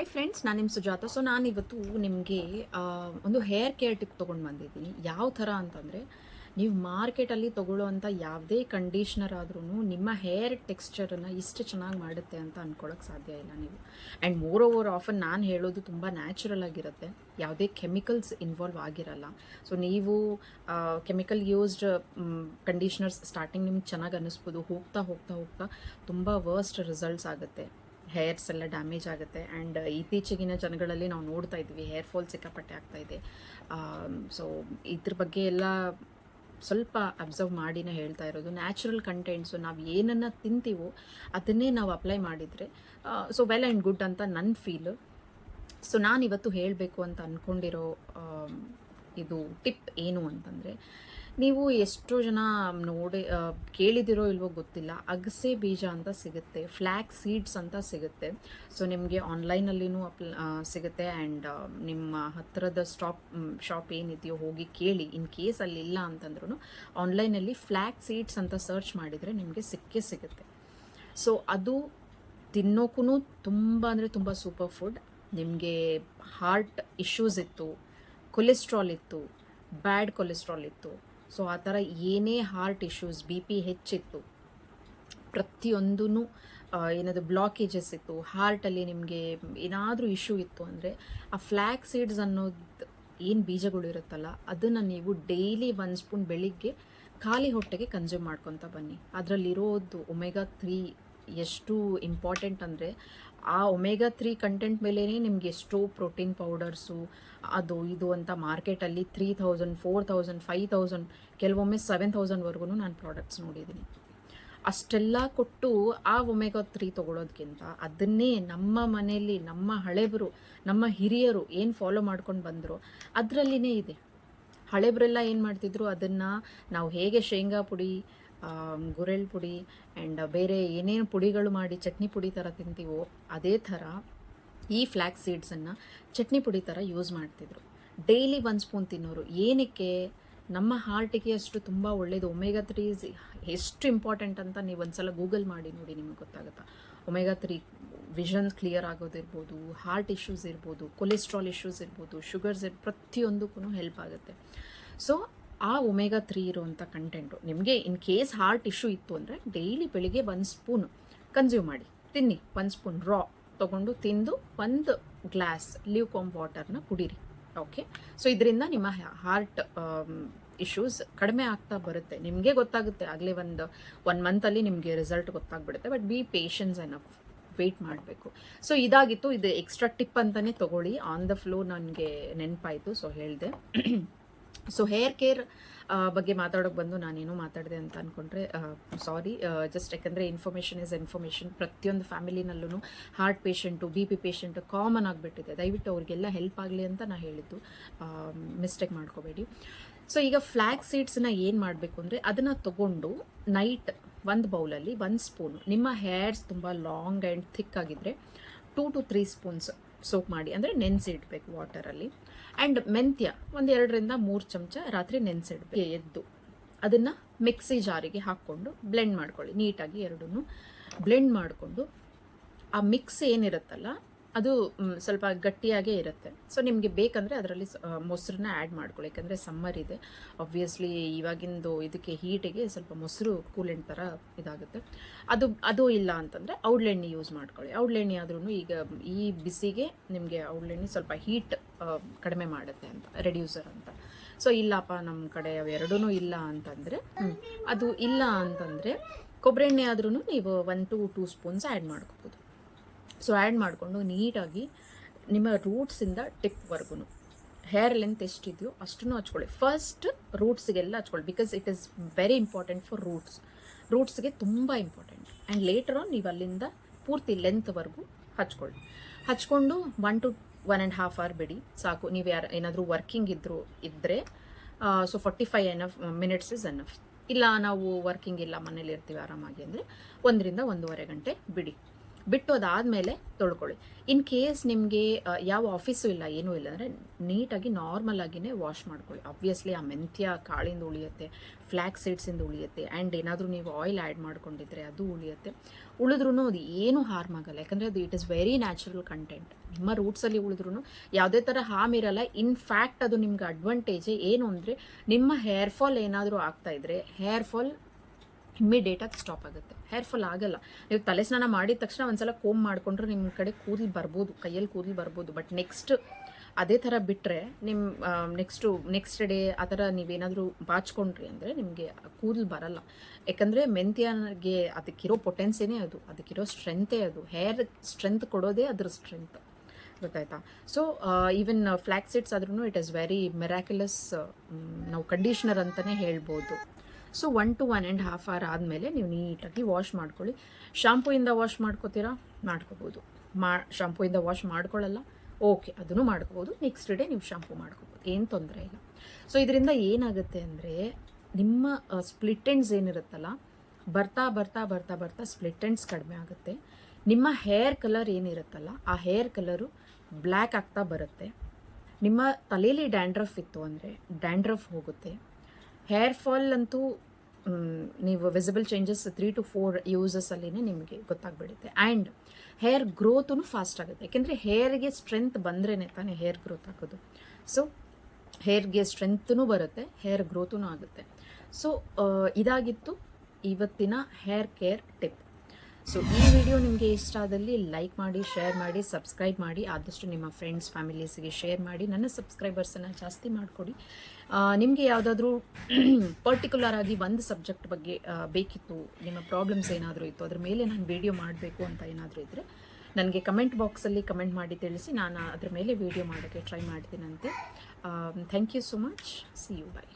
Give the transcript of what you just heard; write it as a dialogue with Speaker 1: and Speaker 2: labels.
Speaker 1: Hi friends ನಾನು ನಿಮ್ಮ Sujata. So ನಾನು ಇವತ್ತು ನಿಮಗೆ ಒಂದು ಹೇರ್ ಕೇರ್ ಟಿಪ್ ತೊಗೊಂಡು ಬಂದಿದ್ದೀನಿ. ಯಾವ ಥರ ಅಂತಂದರೆ, ನೀವು ಮಾರ್ಕೆಟಲ್ಲಿ ತೊಗೊಳ್ಳೋವಂಥ ಯಾವುದೇ ಕಂಡೀಷ್ನರ್ ಆದ್ರೂ ನಿಮ್ಮ ಹೇರ್ ಟೆಕ್ಸ್ಚರನ್ನು ಇಷ್ಟು ಚೆನ್ನಾಗಿ ಮಾಡುತ್ತೆ ಅಂತ ಅಂದ್ಕೊಳ್ಳೋಕೆ ಸಾಧ್ಯ ಇಲ್ಲ ನೀವು. ಆ್ಯಂಡ್ ಮೋರ್ ಓವರ್ ಆಫನ್ ನಾನು ಹೇಳೋದು ತುಂಬ ನ್ಯಾಚುರಲ್ ಆಗಿರುತ್ತೆ. ಯಾವುದೇ ಕೆಮಿಕಲ್ಸ್ ಇನ್ವಾಲ್ವ್ ಆಗಿರಲ್ಲ. ಸೊ ನೀವು ಕೆಮಿಕಲ್ ಯೂಸ್ಡ್ ಕಂಡೀಷ್ನರ್ಸ್ ಸ್ಟಾರ್ಟಿಂಗ್ ನಿಮ್ಗೆ ಚೆನ್ನಾಗಿ ಅನ್ನಿಸ್ಬೋದು. ಹೋಗ್ತಾ ಹೋಗ್ತಾ ಹೋಗ್ತಾ ತುಂಬ ವರ್ಸ್ಟ್ ರಿಸಲ್ಟ್ಸ್ ಆಗುತ್ತೆ. ಹೇರ್ಸ್ ಎಲ್ಲ ಡ್ಯಾಮೇಜ್ ಆಗುತ್ತೆ. ಆ್ಯಂಡ್ ಇತ್ತೀಚೆಗಿನ ಜನಗಳಲ್ಲಿ ನಾವು ನೋಡ್ತಾ ಇದ್ವಿ, ಹೇರ್ ಫಾಲ್ ಸಿಕ್ಕಾಪಟ್ಟೆ ಆಗ್ತಾ ಇದೆ. ಸೊ ಇದ್ರ ಬಗ್ಗೆ ಎಲ್ಲ ಸ್ವಲ್ಪ ಅಬ್ಸರ್ವ್ ಮಾಡಿನೇ ಹೇಳ್ತಾ ಇರೋದು. ನ್ಯಾಚುರಲ್ ಕಂಟೆಂಟ್ಸು ನಾವು ಏನನ್ನು ತಿಂತೀವೋ ಅದನ್ನೇ ನಾವು ಅಪ್ಲೈ ಮಾಡಿದರೆ ಸೊ ವೆಲ್ ಆ್ಯಂಡ್ ಗುಡ್ ಅಂತ ನನ್ನ ಫೀಲು. ಸೊ ನಾನು ಇವತ್ತು ಹೇಳಬೇಕು ಅಂತ ಅಂದ್ಕೊಂಡಿರೋ ಇದು ಟಿಪ್ ಏನು ಅಂತಂದರೆ ನೀವು ಎಷ್ಟೋ ಜನ ನೋಡಿ ಕೇಳಿದಿರೋ ಇಲ್ವೋ ಗೊತ್ತಿಲ್ಲ. ಅಗಸೆ ಬೀಜ ಅಂತ ಸಿಗುತ್ತೆ ಫ್ಲ್ಯಾಕ್ ಸೀಡ್ಸ್ ಅಂತ ಸಿಗುತ್ತೆ. ಸೊ, ನಿಮಗೆ ಆನ್ಲೈನಲ್ಲಿನೂ ಅಪ್ ಸಿಗುತ್ತೆ. ಆ್ಯಂಡ್ ನಿಮ್ಮ ಹತ್ತಿರದ ಸ್ಟಾಪ್ ಶಾಪ್ ಏನಿದೆಯೋ ಹೋಗಿ ಕೇಳಿ. ಇನ್ ಕೇಸ್ ಅಲ್ಲಿ ಇಲ್ಲ ಅಂತಂದ್ರೂ ಆನ್ಲೈನಲ್ಲಿ ಫ್ಲ್ಯಾಕ್ ಸೀಡ್ಸ್ ಅಂತ ಸರ್ಚ್ ಮಾಡಿದರೆ ನಿಮಗೆ ಸಿಕ್ಕೇ ಸಿಗುತ್ತೆ. ಸೊ, ಅದು ತಿನ್ನೋಕ್ಕೂ ತುಂಬ ಅಂದರೆ ತುಂಬ ಸೂಪರ್ ಫುಡ್. ನಿಮಗೆ ಹಾರ್ಟ್ ಇಶ್ಯೂಸ್ ಇತ್ತು, ಕೊಲೆಸ್ಟ್ರಾಲ್ ಇತ್ತು, ಬ್ಯಾಡ್ ಕೊಲೆಸ್ಟ್ರಾಲ್ ಇತ್ತು. ಸೊ ಆ ಥರ ಏನೇ ಹಾರ್ಟ್ ಇಶ್ಯೂಸ್ ಬಿ ಪಿ ಹೆಚ್ಚಿತ್ತು ಪ್ರತಿಯೊಂದೂ ಏನಾದರೂ ಬ್ಲಾಕೇಜಸ್ ಇತ್ತು ಹಾರ್ಟಲ್ಲಿ ನಿಮಗೆ ಏನಾದರೂ ಇಶ್ಯೂ ಇತ್ತು ಅಂದರೆ, ಆ ಫ್ಲ್ಯಾಕ್ ಸೀಡ್ಸ್ ಅನ್ನೋದು ಏನು ಬೀಜಗಳು ಇರುತ್ತಲ್ಲ, ಅದನ್ನು ನೀವು ಡೈಲಿ ಒಂದು ಸ್ಪೂನ್ ಬೆಳಿಗ್ಗೆ ಖಾಲಿ ಹೊಟ್ಟೆಗೆ ಕನ್ಸ್ಯೂಮ್ ಮಾಡ್ಕೊತ ಬನ್ನಿ. ಅದರಲ್ಲಿರೋದು ಒಮೆಗಾ ತ್ರೀ ಎಷ್ಟು ಇಂಪಾರ್ಟೆಂಟ್ ಅಂದರೆ ಆ ಒಮೆಗಾ ತ್ರೀ ಕಂಟೆಂಟ್ ಮೇಲೇ ನಿಮಗೆ ಎಷ್ಟೋ ಪ್ರೋಟೀನ್ ಪೌಡರ್ಸು ಅದು ಇದು ಅಂತ ಮಾರ್ಕೆಟಲ್ಲಿ three thousand four thousand five thousand ಕೆಲವೊಮ್ಮೆ ಸೆವೆನ್ ತೌಸಂಡ್ವರೆಗೂ ನಾನು ಪ್ರಾಡಕ್ಟ್ಸ್ ನೋಡಿದ್ದೀನಿ ಅಷ್ಟೆಲ್ಲ ಕೊಟ್ಟು ಆ ಒಮೆಗಾ ತ್ರೀ ತೊಗೊಳೋದಕ್ಕಿಂತ ಅದನ್ನೇ ನಮ್ಮ ಮನೆಯಲ್ಲಿ ನಮ್ಮ ಹಳೆಬರು, ನಮ್ಮ ಹಿರಿಯರು ಏನು ಫಾಲೋ ಮಾಡ್ಕೊಂಡು ಬಂದರು ಅದರಲ್ಲಿನೇ ಇದೆ. ಹಳೆಬರೆಲ್ಲ ಏನು ಮಾಡ್ತಿದ್ರು? ಅದನ್ನು ನಾವು ಹೇಗೆ ಶೇಂಗಾ ಪುಡಿ ಗುರೆಳ್ ಪುಡಿ ಆ್ಯಂಡ್ ಬೇರೆ ಏನೇನು ಪುಡಿಗಳು ಮಾಡಿ ಚಟ್ನಿ ಪುಡಿ ಥರ ತಿಂತೀವೋ ಅದೇ ಥರ ಈ ಫ್ಲ್ಯಾಕ್ಸ್ ಸೀಡ್ಸನ್ನು ಚಟ್ನಿ ಪುಡಿ ಥರ ಯೂಸ್ ಮಾಡ್ತಿದ್ರು. ಡೈಲಿ ಒನ್ ಸ್ಪೂನ್ ತಿನ್ನೋರು. ಏನಕ್ಕೆ? ನಮ್ಮ ಹಾರ್ಟಿಗೆ ಅಷ್ಟು ತುಂಬ ಒಳ್ಳೆಯದು ಒಮೆಗಾ ತ್ರೀಸ್ ಎಷ್ಟು ಇಂಪಾರ್ಟೆಂಟ್ ಅಂತ ನೀವು ಒಂದ್ಸಲ ಗೂಗಲ್ ಮಾಡಿ ನೋಡಿ ನಿಮಗೆ ಗೊತ್ತಾಗುತ್ತಾ. ಒಮೆಗಾ ತ್ರೀ ವಿಷನ್ಸ್ ಕ್ಲಿಯರ್ ಆಗೋದಿರ್ಬೋದು ಹಾರ್ಟ್ ಇಶ್ಯೂಸ್ ಇರ್ಬೋದು ಕೊಲೆಸ್ಟ್ರಾಲ್ ಇಶ್ಯೂಸ್ ಇರ್ಬೋದು ಶುಗರ್ಸ್ ಇರ್ ಪ್ರತಿಯೊಂದಕ್ಕೂ ಹೆಲ್ಪ್ ಆಗುತ್ತೆ. ಸೊ ಆ ಒಮೆಗಾ ತ್ರೀ ಇರುವಂಥ ಕಂಟೆಂಟು ನಿಮಗೆ ಇನ್ ಕೇಸ್ ಹಾರ್ಟ್ ಇಶ್ಯೂ ಇತ್ತು ಅಂದರೆ ಡೈಲಿ ಬೆಳಿಗ್ಗೆ ಒಂದು ಸ್ಪೂನ್ ಕನ್ಸ್ಯೂಮ್ ಮಾಡಿ. ತಿನ್ನಿ, ಒಂದು ಸ್ಪೂನ್ ರಾ ತೊಗೊಂಡು ತಿಂದು ಒಂದು ಗ್ಲಾಸ್ ಲ್ಯೂಕಾಮ್ ಕಾಮ್ ವಾಟರ್ನ ಕುಡೀರಿ. ಓಕೆ ಸೊ ಇದರಿಂದ ನಿಮ್ಮ ಹಾರ್ಟ್ ಇಶ್ಯೂಸ್ ಕಡಿಮೆ ಆಗ್ತಾ ಬರುತ್ತೆ. ನಿಮಗೆ ಗೊತ್ತಾಗುತ್ತೆ. ಆಗಲೇ ಒಂದು ಒನ್ ಮಂತಲ್ಲಿ ನಿಮಗೆ ರಿಸಲ್ಟ್ ಗೊತ್ತಾಗ್ಬಿಡುತ್ತೆ. But be patience enough wait ಮಾಡಬೇಕು. ಸೊ ಇದಾಗಿತ್ತು. ಇದು ಎಕ್ಸ್ಟ್ರಾ ಟಿಪ್ ಅಂತಲೇ ತೊಗೊಳ್ಳಿ. ಆನ್ ದ ಫ್ಲೋ ನನಗೆ ನೆನಪಾಯಿತು. ಸೊ ಹೇಳಿದೆ. ಸೊ ಹೇರ್ ಕೇರ್ ಬಗ್ಗೆ ಮಾತಾಡೋಕೆ ಬಂದು ನಾನೇನು ಮಾತಾಡಿದೆ ಅಂತ ಅಂದ್ಕೊಂಡ್ರೆ ಸಾರಿ ಜಸ್ಟ್ ಯಾಕಂದರೆ ಇನ್ಫಾರ್ಮೇಷನ್ ಇಸ್ ಇನ್ಫಾರ್ಮೇಷನ್ ಪ್ರತಿಯೊಂದು ಫ್ಯಾಮಿಲಿನಲ್ಲೂ heart patient B P patient common ಆಗಿಬಿಟ್ಟಿದೆ. ದಯವಿಟ್ಟು ಅವ್ರಿಗೆಲ್ಲ ಹೆಲ್ಪ್ ಆಗಲಿ ಅಂತ ನಾನು ಹೇಳಿದ್ದು. ಮಿಸ್ಟೇಕ್ ಮಾಡ್ಕೋಬೇಡಿ. ಸೊ ಈಗ ಫ್ಲ್ಯಾಕ್ ಸೀಡ್ಸ್ನ ಏನು ಮಾಡಬೇಕು ಅಂದರೆ ಅದನ್ನು ತಗೊಂಡು ನೈಟ್ ಒಂದು ಬೌಲಲ್ಲಿ ಒಂದು ಸ್ಪೂನು ನಿಮ್ಮ ಹೇರ್ಸ್ ತುಂಬ ಲಾಂಗ್ ಆ್ಯಂಡ್ ಥಿಕ್ ಆಗಿದ್ದರೆ two to three spoons soak ಮಾಡಿ, ಅಂದರೆ ನೆನೆಸಿಡ್ಬೇಕು ವಾಟರಲ್ಲಿ. ಆ್ಯಂಡ್ ಮೆಂತ್ಯ, ಒಂದು ಎರಡರಿಂದ ಮೂರು ಚಮಚ ರಾತ್ರಿ ನೆನೆಸಿಡ್ಬೇಕು. ಎದ್ದು. ಅದನ್ನು ಮಿಕ್ಸಿ ಜಾರಿಗೆ ಹಾಕ್ಕೊಂಡು ಬ್ಲೆಂಡ್ ಮಾಡ್ಕೊಳ್ಳಿ. ನೀಟಾಗಿ ಎರಡನ್ನೂ ಬ್ಲೆಂಡ್ ಮಾಡಿಕೊಂಡು ಆ ಮಿಕ್ಸ್ ಏನಿರುತ್ತಲ್ಲ ಅದು ಸ್ವಲ್ಪ ಗಟ್ಟಿಯಾಗೇ ಇರುತ್ತೆ. ಸೊ ನಿಮಗೆ ಬೇಕಂದರೆ ಅದರಲ್ಲಿ ಮೊಸರನ್ನ ಆ್ಯಡ್ ಮಾಡ್ಕೊಳ್ಳಿ. ಯಾಕಂದರೆ ಸಮ್ಮರ್ ಇದೆ. ಆಬ್ವಿಯಸ್ಲಿ ಇವಾಗಿಂದು ಇದಕ್ಕೆ ಹೀಟಿಗೆ ಸ್ವಲ್ಪ ಮೊಸರು ಕೂಲೆಂಟ್ ಥರ ಇದಾಗುತ್ತೆ. ಅದು ಅದು ಇಲ್ಲ ಅಂತಂದರೆ ಔಡ್ಲೆಣ್ಣೆ ಯೂಸ್ ಮಾಡ್ಕೊಳ್ಳಿ. ಔಡ್ಲೆಣ್ಣೆ ಆದ್ರೂ ಈಗ, ಈ ಬಿಸಿಗೆ ನಿಮಗೆ ಔಡ್ಲೆಣ್ಣೆ ಸ್ವಲ್ಪ ಹೀಟ್ ಕಡಿಮೆ ಮಾಡುತ್ತೆ ಅಂತ ರೆಡ್ಯೂಸರ್ ಅಂತ. ಸೊ ಇಲ್ಲಪ್ಪ ನಮ್ಮ ಕಡೆ ಅವೆರಡೂ ಇಲ್ಲ ಅಂತಂದರೆ ಅದು ಇಲ್ಲ ಅಂತಂದರೆ ಕೊಬ್ಬರಿ ಎಣ್ಣೆ ಆದ್ರೂ ನೀವು one to two spoons add ಮಾಡ್ಕೋಬೋದು. ಸೊ ಆ್ಯಡ್ ಮಾಡಿಕೊಂಡು ನೀಟಾಗಿ ನಿಮ್ಮ ರೂಟ್ಸಿಂದ ಟಿಪ್ವರೆಗೂ ಹೇರ್ ಲೆಂತ್ ಎಷ್ಟಿದೆಯೋ ಅಷ್ಟನ್ನು ಹಚ್ಕೊಳ್ಳಿ. ಫಸ್ಟ್ ರೂಟ್ಸಿಗೆಲ್ಲ ಹಚ್ಕೊಳ್ಳಿ because it is very important for roots ರೂಟ್ಸ್ಗೆ ತುಂಬ ಇಂಪಾರ್ಟೆಂಟ್ ಆ್ಯಂಡ್ ಲೇಟರ್ ಆನ್ ನೀವು ಅಲ್ಲಿಂದ ಪೂರ್ತಿ ಲೆಂತ್ವರೆಗೂ ಹಚ್ಕೊಳ್ಳಿ. ಹಚ್ಕೊಂಡು one to one and half hour ಬಿಡಿ. ಸಾಕು. ನೀವು ಯಾರು ಏನಾದರೂ ವರ್ಕಿಂಗ್ ಇದ್ರು ಇದ್ದರೆ so forty five enough minutes is enough ಇಲ್ಲ ನಾವು ವರ್ಕಿಂಗ್ ಇಲ್ಲ ಮನೇಲಿ ಇರ್ತೀವಿ ಆರಾಮಾಗಿ ಅಂದರೆ ಒಂದರಿಂದ ಒಂದೂವರೆ ಗಂಟೆ ಬಿಡಿ. ಬಿಟ್ಟು ಅದಾದಮೇಲೆ ತೊಳ್ಕೊಳ್ಳಿ. ಇನ್ ಕೇಸ್ ನಿಮಗೆ ಯಾವ ಆಫೀಸು ಇಲ್ಲ, ಏನೂ ಇಲ್ಲ ಅಂದರೆ ನೀಟಾಗಿ ನಾರ್ಮಲ್ ಆಗಿನೇ ವಾಶ್ ಮಾಡ್ಕೊಳ್ಳಿ. ಆಬ್ವಿಯಸ್ಲಿ ಆ ಮೆಂತ್ಯ ಕಾಳಿಂದ ಉಳಿಯುತ್ತೆ ಫ್ಲ್ಯಾಕ್ ಸೀಡ್ಸಿಂದ ಉಳಿಯುತ್ತೆ ಆ್ಯಂಡ್ ಏನಾದರೂ ನೀವು ಆಯಿಲ್ ಆ್ಯಡ್ ಮಾಡ್ಕೊಂಡಿದ್ರೆ ಅದು ಉಳಿಯುತ್ತೆ. ಉಳಿದ್ರೂ ಅದು ಏನೂ ಹಾರ್ಮ್ ಆಗಲ್ಲ. ಯಾಕಂದರೆ ಅದು it is very natural content ನಿಮ್ಮ ರೂಟ್ಸಲ್ಲಿ ಉಳಿದ್ರೂ ಯಾವುದೇ ಥರ ಹಾರ್ಮ್ ಇರಲ್ಲ. ಇನ್ ಫ್ಯಾಕ್ಟ್ ಅದು ನಿಮ್ಗೆ ಅಡ್ವಾಂಟೇಜೇ ಏನು ಅಂದರೆ ನಿಮ್ಮ ಹೇರ್ ಫಾಲ್ ಏನಾದರೂ ಆಗ್ತಾ ಇದ್ರೆ ಹೇರ್ ಫಾಲ್ ಇಮ್ಮಿಡಿಯೇಟಾಗಿ ಸ್ಟಾಪ್ ಆಗುತ್ತೆ. ಹೇರ್ ಫಾಲ್ ಆಗಲ್ಲ. ನೀವು ತಲೆ ಸ್ನಾನ ಮಾಡಿದ ತಕ್ಷಣ ಒಂದ್ಸಲ ಕೋಮ್ ಮಾಡಿಕೊಂಡ್ರೆ ನಿಮ್ಮ ಕಡೆ ಕೂದಲು ಬರ್ಬೋದು, ಕೈಯಲ್ಲಿ ಕೂದಲು ಬರ್ಬೋದು. ಬಟ್ ನೆಕ್ಸ್ಟ್ ಅದೇ ಥರ ಬಿಟ್ಟರೆ ನಿಮ್ಮ ನೆಕ್ಸ್ಟು ನೆಕ್ಸ್ಟ್ ಡೇ ಆ ಥರ ನೀವೇನಾದರೂ ಬಾಚ್ಕೊಂಡ್ರಿ ಅಂದರೆ ನಿಮಗೆ ಕೂದಲು ಬರಲ್ಲ. ಯಾಕಂದರೆ ಮೆಂತ್ಯಗೆ ಅದಕ್ಕಿರೋ ಪೊಟೆನ್ಸಿನೇ ಅದು. ಅದಕ್ಕಿರೋ ಸ್ಟ್ರೆಂತೇ ಅದು. ಹೇರ್ ಸ್ಟ್ರೆಂತ್ ಕೊಡೋದೇ ಅದ್ರ ಸ್ಟ್ರೆಂತ್ ಗೊತ್ತಾಯ್ತಾ? ಸೊ ಈವನ್ ಫ್ಲ್ಯಾಕ್ ಸೀಡ್ಸ್ ಆದ್ರೂ ಇಟ್ ಇಸ್ ವೆರಿ ಮೆರಾಕ್ಯುಲಸ್ ನಾವು ಕಂಡೀಷ್ನರ್ ಅಂತಲೇ ಹೇಳ್ಬೋದು. So one to one and half hour ಆದಮೇಲೆ ನೀವು ನೀಟಾಗಿ ವಾಶ್ ಮಾಡ್ಕೊಳ್ಳಿ. ಶಾಂಪೂಯಿಂದ ವಾಶ್ ಮಾಡ್ಕೋತೀರಾ? ಮಾಡ್ಕೋಬೋದು. ಮಾ ಶಾಂಪೂಯಿಂದ ವಾಶ್ ಮಾಡ್ಕೊಳ್ಳಲ್ಲ? ಓಕೆ ಅದನ್ನು ಮಾಡ್ಕೋಬೋದು. ನೆಕ್ಸ್ಟ್ ಡೇ ನೀವು ಶಾಂಪೂ ಮಾಡ್ಕೋಬೋದು. ಏನು ತೊಂದರೆ ಇಲ್ಲ. ಸೊ ಇದರಿಂದ ಏನಾಗುತ್ತೆ ಅಂದರೆ, ನಿಮ್ಮ ಸ್ಪ್ಲಿಟ್ ಎಂಡ್ಸ್ ಏನಿರುತ್ತಲ್ಲ, ಬರ್ತಾ ಬರ್ತಾ ಬರ್ತಾ ಬರ್ತಾ ಸ್ಪ್ಲಿಟ್ ಎಂಡ್ಸ್ ಕಡಿಮೆ ಆಗುತ್ತೆ. ನಿಮ್ಮ ಹೇರ್ ಕಲರ್ ಏನಿರುತ್ತಲ್ಲ, ಆ ಹೇರ್ ಕಲರು ಬ್ಲ್ಯಾಕ್ ಆಗ್ತಾ ಬರುತ್ತೆ. ನಿಮ್ಮ ತಲೆಯಲ್ಲಿ ಡ್ಯಾಂಡ್ರಫ್ ಇತ್ತು ಅಂದರೆ ಡ್ಯಾಂಡ್ರಫ್ ಹೋಗುತ್ತೆ. ಹೇರ್ ಫಾಲ್ ಅಂತೂ ನೀವು visible changes three to four ಯೂಸಸ್ಸಲ್ಲಿನೇ ನಿಮಗೆ ಗೊತ್ತಾಗ್ಬಿಡುತ್ತೆ. ಆ್ಯಂಡ್ ಹೇರ್ ಗ್ರೋತು ಫಾಸ್ಟ್ ಆಗುತ್ತೆ. ಯಾಕೆಂದರೆ ಹೇರ್ಗೆ ಸ್ಟ್ರೆಂತ್ ಬಂದ್ರೇ ತಾನೇ ಹೇರ್ ಗ್ರೋತ್ ಆಗೋದು. ಸೊ ಹೇರ್ಗೆ ಸ್ಟ್ರೆಂತ್ನೂ ಬರುತ್ತೆ, ಹೇರ್ ಗ್ರೋತೂ ಆಗುತ್ತೆ. ಸೊ ಇದಾಗಿತ್ತು ಇವತ್ತಿನ ಹೇರ್ ಕೇರ್ ಟಿಪ್. ಸೊ ಈ ವಿಡಿಯೋ ನಿಮಗೆ ಇಷ್ಟ ಆದಲ್ಲಿ ಲೈಕ್ ಮಾಡಿ ಶೇರ್ ಮಾಡಿ ಸಬ್ಸ್ಕ್ರೈಬ್ ಮಾಡಿ, ಆದಷ್ಟು ನಿಮ್ಮ ಫ್ರೆಂಡ್ಸ್ ಫ್ಯಾಮಿಲೀಸ್ಗೆ ಶೇರ್ ಮಾಡಿ. ನನ್ನ ಸಬ್ಸ್ಕ್ರೈಬರ್ಸನ್ನು ಜಾಸ್ತಿ ಮಾಡಿಕೊಡಿ. ನಿಮಗೆ ಯಾವುದಾದ್ರೂ ಪರ್ಟಿಕ್ಯುಲರ್ ಆಗಿ ಒಂದು ಸಬ್ಜೆಕ್ಟ್ ಬಗ್ಗೆ ಬೇಕಿತ್ತು, ನಿಮ್ಮ ಪ್ರಾಬ್ಲಮ್ಸ್ ಏನಾದರೂ ಇತ್ತು, ಅದ್ರ ಮೇಲೆ ನಾನು ವಿಡಿಯೋ ಮಾಡಬೇಕು ಅಂತ ಏನಾದರೂ ಇದ್ದರೆ ನನಗೆ ಕಮೆಂಟ್ ಬಾಕ್ಸಲ್ಲಿ ಕಮೆಂಟ್ ಮಾಡಿ ತಿಳಿಸಿ, ನಾನು ಅದ್ರ ಮೇಲೆ ವಿಡಿಯೋ ಮಾಡೋಕ್ಕೆ try ಮಾಡ್ತೀನಂತೆ. Thank you so much see you bye